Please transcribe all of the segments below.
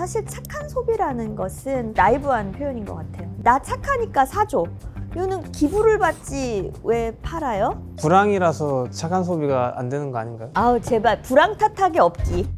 사실 착한 소비라는 것은 나이브한 표현인 것 같아요. 나 착하니까 사줘. 이거는 기부를 받지 왜 팔아요? 불황이라서 착한 소비가 안 되는 거 아닌가요? 아우 제발 불황 탓하게 없기.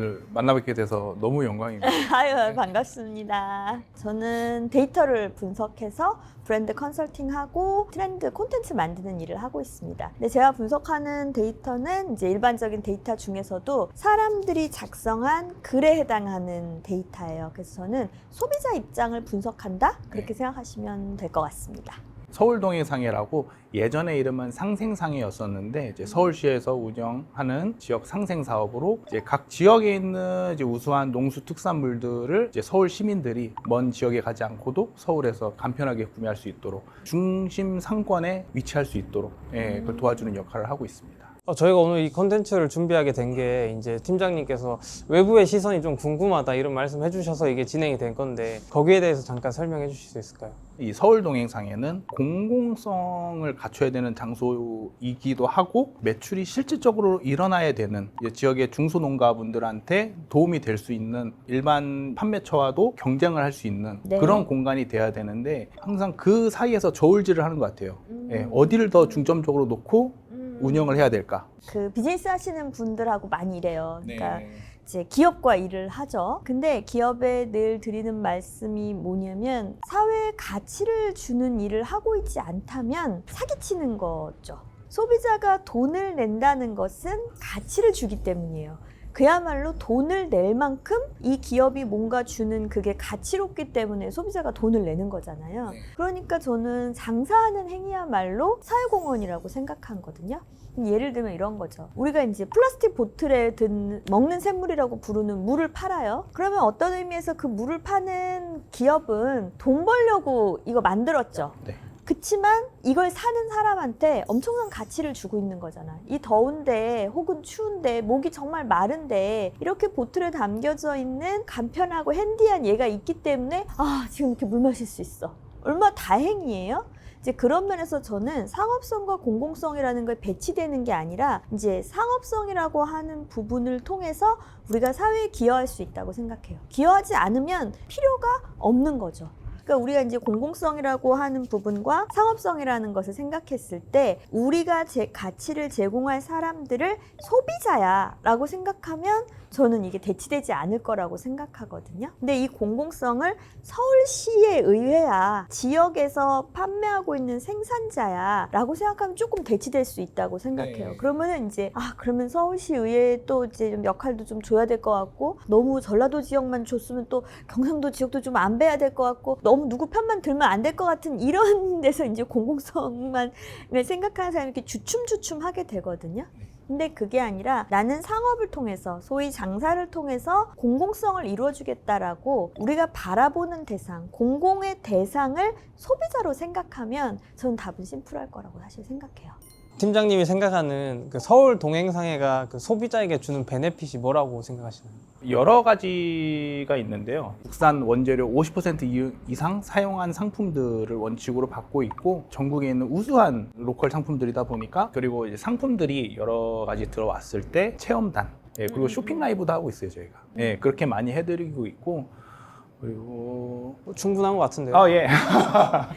오늘 만나뵙게 돼서 너무 영광입니다. 아유 반갑습니다. 저는 데이터를 분석해서 브랜드 컨설팅하고 트렌드 콘텐츠 만드는 일을 하고 있습니다. 근데 제가 분석하는 데이터는 이제 일반적인 데이터 중에서도 사람들이 작성한 글에 해당하는 데이터예요. 그래서 저는 소비자 입장을 분석한다 그렇게 네. 생각하시면 될 것 같습니다. 서울동해상해라고 예전에 이름은 상생상해였었는데 이제 서울시에서 운영하는 지역 상생 사업으로 이제 각 지역에 있는 이제 우수한 농수 특산물들을 이제 서울 시민들이 먼 지역에 가지 않고도 서울에서 간편하게 구매할 수 있도록 중심 상권에 위치할 수 있도록 예, 그걸 도와주는 역할을 하고 있습니다. 어, 저희가 오늘 이 컨텐츠를 준비하게 된 게 이제 팀장님께서 외부의 시선이 좀 궁금하다 이런 말씀 해주셔서 이게 진행이 된 건데 거기에 대해서 잠깐 설명해 주실 수 있을까요? 이 서울 동행상에는 공공성을 갖춰야 되는 장소이기도 하고 매출이 실질적으로 일어나야 되는 지역의 중소농가분들한테 도움이 될 수 있는 일반 판매처와도 경쟁을 할 수 있는 네. 그런 공간이 돼야 되는데 항상 그 사이에서 저울질을 하는 것 같아요. 음. 예, 어디를 더 중점적으로 놓고 운영을 해야 될까? 그 비즈니스 하시는 분들하고 많이 일해요. 그러니까 네. 이제 기업과 일을 하죠. 근데 기업에 늘 드리는 말씀이 뭐냐면 사회에 가치를 주는 일을 하고 있지 않다면 사기치는 거죠. 소비자가 돈을 낸다는 것은 가치를 주기 때문이에요. 그야말로 돈을 낼 만큼 이 기업이 뭔가 주는 그게 가치롭기 때문에 소비자가 돈을 내는 거잖아요. 네. 그러니까 저는 장사하는 행위야말로 사회공헌이라고 생각하거든요. 예를 들면 이런 거죠. 우리가 이제 플라스틱 보틀에 든 먹는 샘물이라고 부르는 물을 팔아요. 그러면 어떤 의미에서 그 물을 파는 기업은 돈 벌려고 이거 만들었죠. 네. 그치만 이걸 사는 사람한테 엄청난 가치를 주고 있는 거잖아. 이 더운데 혹은 추운데 목이 정말 마른데 이렇게 보틀에 담겨져 있는 간편하고 핸디한 얘가 있기 때문에 아 지금 이렇게 물 마실 수 있어. 얼마 다행이에요. 이제 그런 면에서 저는 상업성과 공공성이라는 걸 배치되는 게 아니라 이제 상업성이라고 하는 부분을 통해서 우리가 사회에 기여할 수 있다고 생각해요. 기여하지 않으면 필요가 없는 거죠. 그러니까 우리가 이제 공공성이라고 하는 부분과 상업성이라는 것을 생각했을 때 우리가 제 가치를 제공할 사람들을 소비자야라고 생각하면 저는 이게 대치되지 않을 거라고 생각하거든요. 근데 이 공공성을 서울시에 의회야 지역에서 판매하고 있는 생산자야라고 생각하면 조금 대치될 수 있다고 생각해요. 네. 그러면은 이제 아 그러면 서울시 의회에 또 이제 좀 역할도 좀 줘야 될 것 같고 너무 전라도 지역만 줬으면 또 경상도 지역도 좀 안 배야 될 것 같고 너무 누구 편만 들면 안 될 것 같은 이런 데서 이제 공공성만 생각하는 사람이 이렇게 주춤주춤 하게 되거든요. 근데 그게 아니라 나는 상업을 통해서 소위 장사를 통해서 공공성을 이루어주겠다라고 우리가 바라보는 대상, 공공의 대상을 소비자로 생각하면 저는 답은 심플할 거라고 사실 생각해요. 팀장님이 생각하는 그 서울 동행상해가 그 소비자에게 주는 베네핏이 뭐라고 생각하시나요? 여러 가지가 있는데요. 국산 원재료 50% 이- 이상 사용한 상품들을 원칙으로 받고 있고 전국에 있는 우수한 로컬 상품들이다 보니까 그리고 이제 상품들이 여러 가지 들어왔을 때 체험단 예, 그리고 쇼핑 라이브도 하고 있어요 저희가 예, 그렇게 많이 해드리고 있고 그리고 뭐 충분한 것 같은데요. 아 예.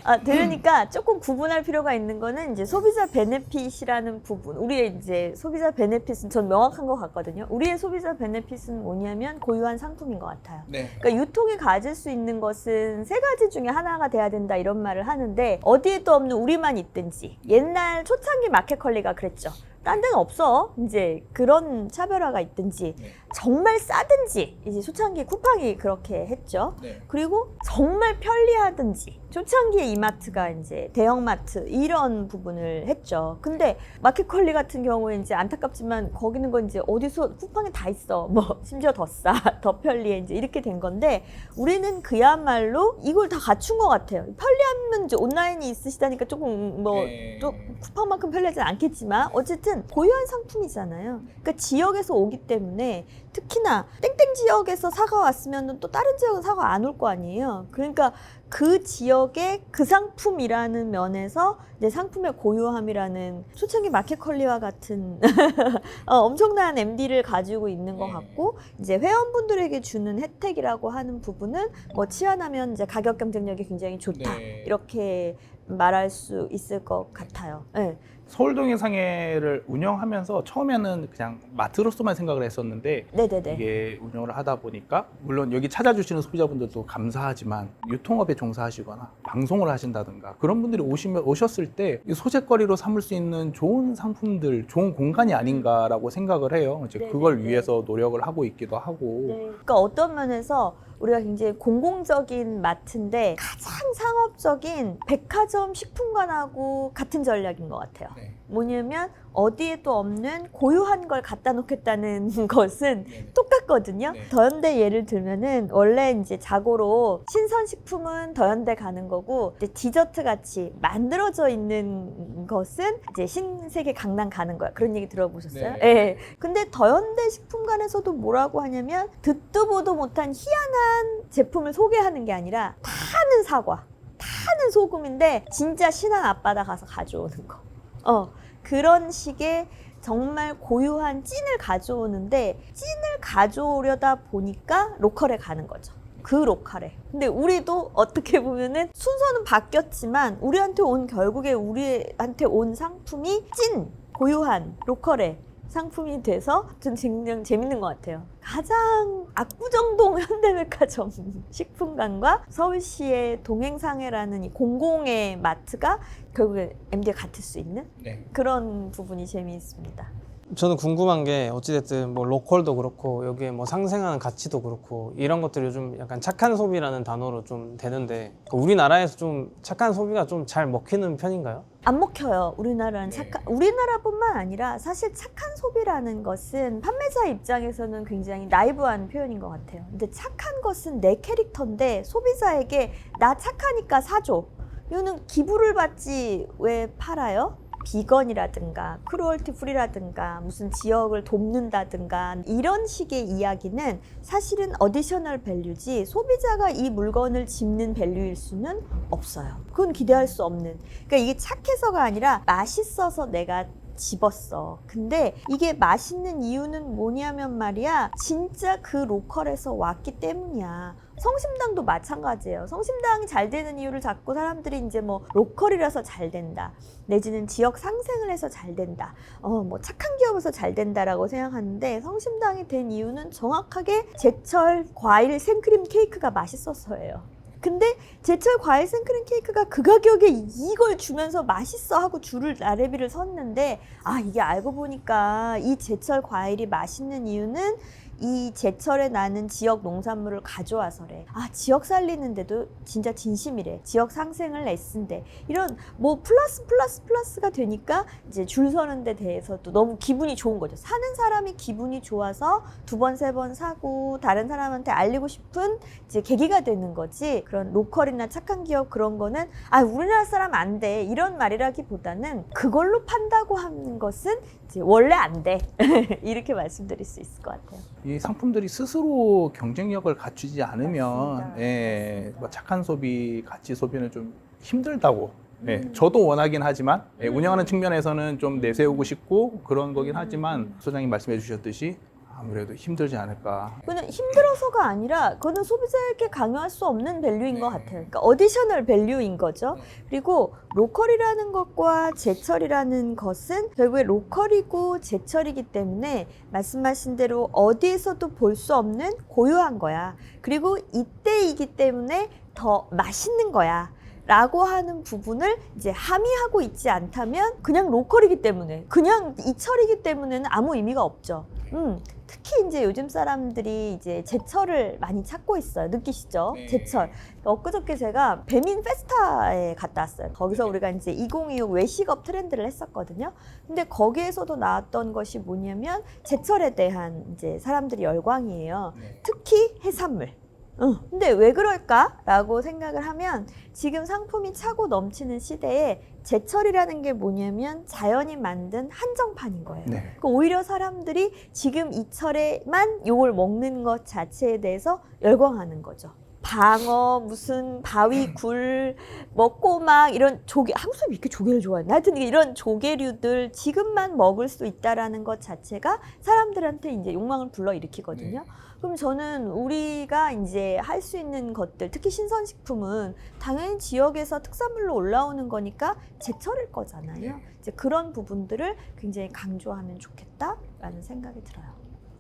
아, 들으니까 조금 구분할 필요가 있는 거는 이제 소비자 베네핏이라는 부분. 우리의 이제 소비자 베네핏은 전 명확한 것 같거든요. 우리의 소비자 베네핏은 뭐냐면 고유한 상품인 것 같아요. 네. 그러니까 유통이 가질 수 있는 것은 세 가지 중에 하나가 돼야 된다 이런 말을 하는데 어디에도 없는 우리만 있든지 옛날 초창기 마켓컬리가 그랬죠. 딴 데는 없어. 이제 그런 차별화가 있든지 네. 정말 싸든지 이제 초창기 쿠팡이 그렇게 했죠. 네. 그리고 정말 편리하든지 초창기에 이마트가 이제 대형마트 이런 부분을 했죠. 근데 마켓컬리 같은 경우에 이제 안타깝지만 거기는 건 이제 어디서 쿠팡에 다 있어. 뭐 심지어 더 싸, 더 편리해 이제 이렇게 된 건데 우리는 그야말로 이걸 다 갖춘 것 같아요. 편리함은 이제 온라인이 있으시다니까 조금 뭐 네. 또 쿠팡만큼 편리하진 않겠지만 어쨌든 사실은 고유한 상품이잖아요. 그러니까 지역에서 오기 때문에 특히나 땡땡 지역에서 사과 왔으면 또 다른 지역은 사과 안 올 거 아니에요. 그러니까 그 지역의 그 상품이라는 면에서 이제 상품의 고유함이라는 초창기 마켓컬리와 같은 어, 엄청난 MD를 가지고 있는 것 네. 같고 이제 회원분들에게 주는 혜택이라고 하는 부분은 뭐 치환하면 이제 가격 경쟁력이 굉장히 좋다 네. 이렇게 말할 수 있을 것 같아요. 네. 서울동해상해를 운영하면서 처음에는 그냥 마트로서만 생각을 했었는데 네네네. 이게 운영을 하다 보니까 물론 여기 찾아주시는 소비자분들도 감사하지만 유통업에 종사하시거나 방송을 하신다든가 그런 분들이 오시면 오셨을 때이 소재거리로 삼을 수 있는 좋은 상품들, 좋은 공간이 아닌가라고 생각을 해요. 이제 네, 그걸. 위해서 노력을 하고 있기도 하고. 네. 그러니까 어떤 면에서 우리가 굉장히 공공적인 마트인데 가장 상업적인 백화점 식품관하고 같은 전략인 것 같아요. 네. 뭐냐면 어디에도 없는 고유한 걸 갖다 놓겠다는 것은 네네. 똑같거든요. 네. 더현대 예를 들면은 원래 이제 자고로 신선식품은 더현대 가는 거고 이제 디저트 같이 만들어져 있는 것은 이제 신세계 강남 가는 거야. 그런 얘기 들어보셨어요? 네. 예. 근데 더현대 식품관에서도 뭐라고 하냐면 듣도 보도 못한 희한한 제품을 소개하는 게 아니라 타는 사과, 타는 소금인데 진짜 신한 앞바다 가서 가져오는 거. 어. 그런 식의 정말 고유한 찐을 가져오는데 찐을 가져오려다 보니까 로컬에 가는 거죠. 그 로컬에. 근데 우리도 어떻게 보면은 순서는 바뀌었지만 우리한테 온 결국에 우리한테 온 상품이 찐, 고유한 로컬에 상품이 돼서 좀 굉장히 재밌는 것 같아요. 가장 압구정동 현대백화점 식품관과 서울시의 동행상해라는 이 공공의 마트가 결국에 MD에 같을 수 있는 네. 그런 부분이 재미있습니다. 저는 궁금한 게 어찌됐든 뭐 로컬도 그렇고 여기에 뭐 상생하는 가치도 그렇고 이런 것들이 요즘 약간 착한 소비라는 단어로 좀 되는데 그 우리나라에서 좀 착한 소비가 좀 잘 먹히는 편인가요? 안 먹혀요. 우리나라는 네. 착한 우리나라뿐만 아니라 사실 착한 소비라는 것은 판매자 입장에서는 굉장히 나이브한 표현인 것 같아요. 근데 착한 것은 내 캐릭터인데 소비자에게 나 착하니까 사줘. 이거는 기부를 받지 왜 팔아요? 비건이라든가 크루얼티 프리라든가 무슨 지역을 돕는다든가 이런 식의 이야기는 사실은 어디셔널 밸류지 소비자가 이 물건을 집는 밸류일 수는 없어요. 그건 기대할 수 없는. 그러니까 이게 착해서가 아니라 맛있어서 내가 집었어. 근데 이게 맛있는 이유는 뭐냐면 말이야. 진짜 그 로컬에서 왔기 때문이야. 성심당도 마찬가지예요. 성심당이 잘 되는 이유를 자꾸 사람들이 이제 뭐 로컬이라서 잘 된다. 내지는 지역 상생을 해서 잘 된다. 어, 뭐 착한 기업에서 잘 된다라고 생각하는데 성심당이 된 이유는 정확하게 제철 과일 생크림 케이크가 맛있어서예요. 근데 제철 과일 생크림 케이크가 그 가격에 이걸 주면서 맛있어 하고 줄을 나래비를 섰는데 아 이게 알고 보니까 이 제철 과일이 맛있는 이유는 이 제철에 나는 지역 농산물을 가져와서래. 아 지역 살리는데도 진짜 진심이래. 지역 상생을 애쓴데 이런 뭐 플러스 플러스 플러스가 되니까 이제 줄 서는 데 대해서도 너무 기분이 좋은 거죠. 사는 사람이 기분이 좋아서 두 번 세 번 사고 다른 사람한테 알리고 싶은 이제 계기가 되는 거지. 그런 로컬이나 착한 기업 그런 거는 아 우리나라 사람 안 돼. 이런 말이라기보다는 그걸로 판다고 하는 것은 이제 원래 안 돼. 이렇게 말씀드릴 수 있을 것 같아요. 이 상품들이 스스로 경쟁력을 갖추지 않으면. 예. 뭐 착한 소비, 가치 소비는 좀 힘들다고. 예, 음. 저도 원하긴 하지만 예, 음. 운영하는 측면에서는 좀 내세우고 싶고 그런 거긴 음. 하지만 소장님 말씀해 주셨듯이 아무래도 힘들지 않을까. 그거는 힘들어서가 아니라 그거는 소비자에게 강요할 수 없는 밸류인 네. 것 같아요. 그러니까 어디셔널 밸류인 거죠. 네. 그리고 로컬이라는 것과 제철이라는 것은 결국에 로컬이고 제철이기 때문에 말씀하신 대로 어디에서도 볼 수 없는 고유한 거야. 그리고 이때이기 때문에 더 맛있는 거야. 라고 하는 부분을 이제 함의하고 있지 않다면 그냥 로컬이기 때문에 그냥 이철이기 때문에는 아무 의미가 없죠. 음, 특히 이제 요즘 사람들이 이제 제철을 많이 찾고 있어요. 느끼시죠? 네. 제철. 엊그저께 제가 배민 페스타에 갔다 왔어요. 거기서 우리가 이제 2026 외식업 트렌드를 했었거든요. 근데 거기에서도 나왔던 것이 뭐냐면 제철에 대한 이제 사람들이 열광이에요. 네. 특히 해산물. 어, 근데 왜 그럴까라고 생각을 하면 지금 상품이 차고 넘치는 시대에 제철이라는 게 뭐냐면 자연이 만든 한정판인 거예요. 네. 그러니까 오히려 사람들이 지금 이 철에만 요걸 먹는 것 자체에 대해서 열광하는 거죠. 방어, 무슨 바위 굴, 뭐 꼬막 이런 조개, 한국 사람이 이렇게 조개를 좋아하나? 하여튼 이런 조개류들 지금만 먹을 수 있다라는 것 자체가 사람들한테 이제 욕망을 불러 일으키거든요. 그럼 저는 우리가 이제 할 수 있는 것들, 특히 신선식품은 당연히 지역에서 특산물로 올라오는 거니까 제철일 거잖아요. 이제 그런 부분들을 굉장히 강조하면 좋겠다라는 생각이 들어요.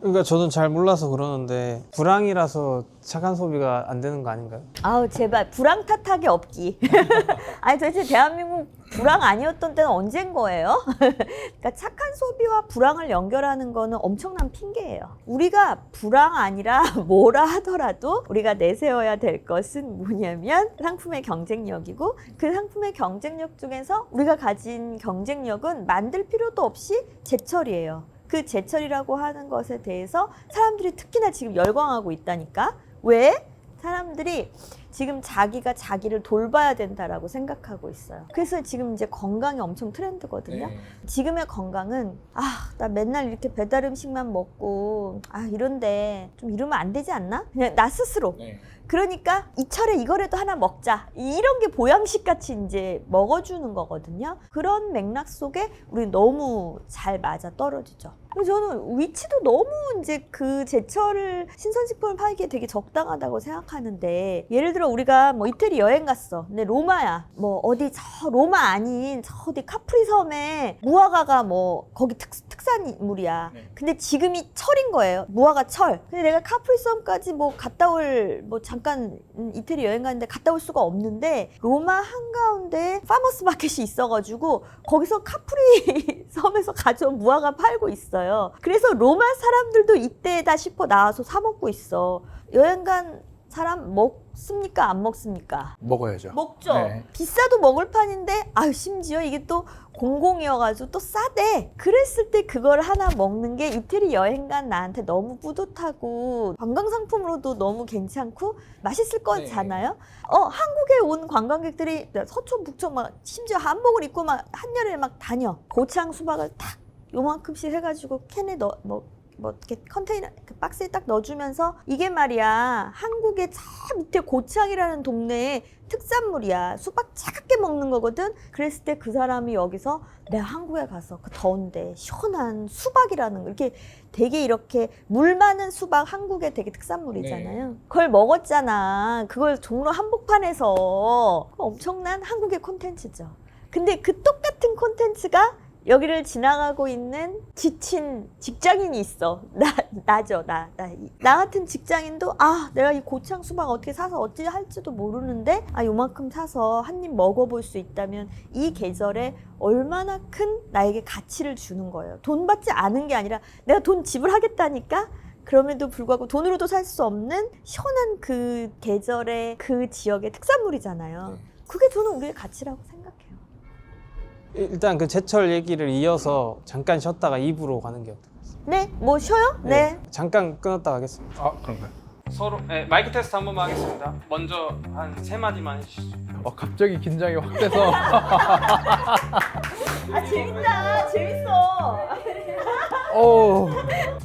그러니까 저는 잘 몰라서 그러는데 불황이라서 착한 소비가 안 되는 거 아닌가요? 아우 제발 불황 탓하게 없기. 아니 도대체 대한민국 불황 아니었던 때는 언젠 거예요? 그러니까 착한 소비와 불황을 연결하는 거는 엄청난 핑계예요. 우리가 불황 아니라 뭐라 하더라도 우리가 내세워야 될 것은 뭐냐면 상품의 경쟁력이고 그 상품의 경쟁력 중에서 우리가 가진 경쟁력은 만들 필요도 없이 제철이에요. 그 제철이라고 하는 것에 대해서 사람들이 특히나 지금 열광하고 있다니까. 왜? 사람들이 지금 자기가 자기를 돌봐야 된다라고 생각하고 있어요. 그래서 지금 이제 건강이 엄청 트렌드거든요. 지금의 건강은 아, 나 맨날 이렇게 배달 음식만 먹고 아, 이런데 좀 이러면 안 되지 않나? 그냥 나 스스로. 그러니까 이 철에 이거라도 하나 먹자. 이런 게 보양식 같이 이제 먹어주는 거거든요. 그런 맥락 속에 우리 너무 잘 맞아 떨어지죠. 저는 위치도 너무 이제 그 제철을 신선식품을 팔기에 되게 적당하다고 생각하는데 예를 들어 우리가 뭐 이태리 여행 갔어. 근데 로마야. 뭐 어디 저 로마 아닌 저 어디 카프리 섬에 무화과가 뭐 거기 특, 특산물이야. 네. 근데 지금이 철인 거예요. 무화과 철. 근데 내가 카프리 섬까지 뭐 갔다 올 뭐 잠깐 음, 이태리 여행 갔는데 갔다 올 수가 없는데 로마 한가운데 파머스 마켓이 있어가지고 거기서 카프리 섬에서 가져온 무화과 팔고 있어요. 그래서 로마 사람들도 이때다 싶어 나와서 사 먹고 있어. 여행 간 사람 먹습니까? 안 먹습니까? 먹어야죠. 먹죠. 네. 비싸도 먹을 판인데 아유 심지어 이게 또 공공이어가지고 또 싸대. 그랬을 때 그걸 하나 먹는 게 이태리 여행 간 나한테 너무 뿌듯하고 관광 상품으로도 너무 괜찮고 맛있을 거잖아요. 어 한국에 온 관광객들이 서촌 북촌 막 심지어 한복을 입고 막 한여름에 막 다녀. 고창 수박을 탁 요만큼씩 해가지고 캔에 넣어 뭐. 뭐 이렇게 컨테이너 그 박스에 딱 넣어주면서 이게 말이야. 한국의 저 밑에 고창이라는 동네에 특산물이야. 수박 차갑게 먹는 거거든. 그랬을 때 그 사람이 여기서 내가 한국에 가서 그 더운데 시원한 수박이라는 거 이렇게 되게 이렇게 물 많은 수박 한국의 되게 특산물이잖아요. 그걸 먹었잖아. 그걸 종로 한복판에서. 엄청난 한국의 콘텐츠죠. 근데 그 똑같은 콘텐츠가 여기를 지나가고 있는 지친 직장인이 있어. 나, 나죠, 나. 나, 이- 나 같은 직장인도, 아, 내가 이 고창 수박 어떻게 사서 어찌 할지도 모르는데, 아, 요만큼 사서 한 입 먹어볼 수 있다면 이 계절에 얼마나 큰 나에게 가치를 주는 거예요. 돈 받지 않은 게 아니라 내가 돈 지불하겠다니까? 그럼에도 불구하고 돈으로도 살 수 없는 시원한 그 계절의 그 지역의 특산물이잖아요. 그게 저는 우리의 가치라고 생각해요. 일단 그 제철 얘기를 이어서 잠깐 쉬었다가 입으로 가는 게 어떨까요? 네, 뭐 쉬어요? 네. 잠깐 끊었다 가겠습니다. 아 그런가요? 서로 네, 마이크 테스트 한 번만 하겠습니다. 먼저 한 세 마디만 해주시죠. 어 갑자기 긴장이 확 돼서 아 재밌다, 재밌어. 어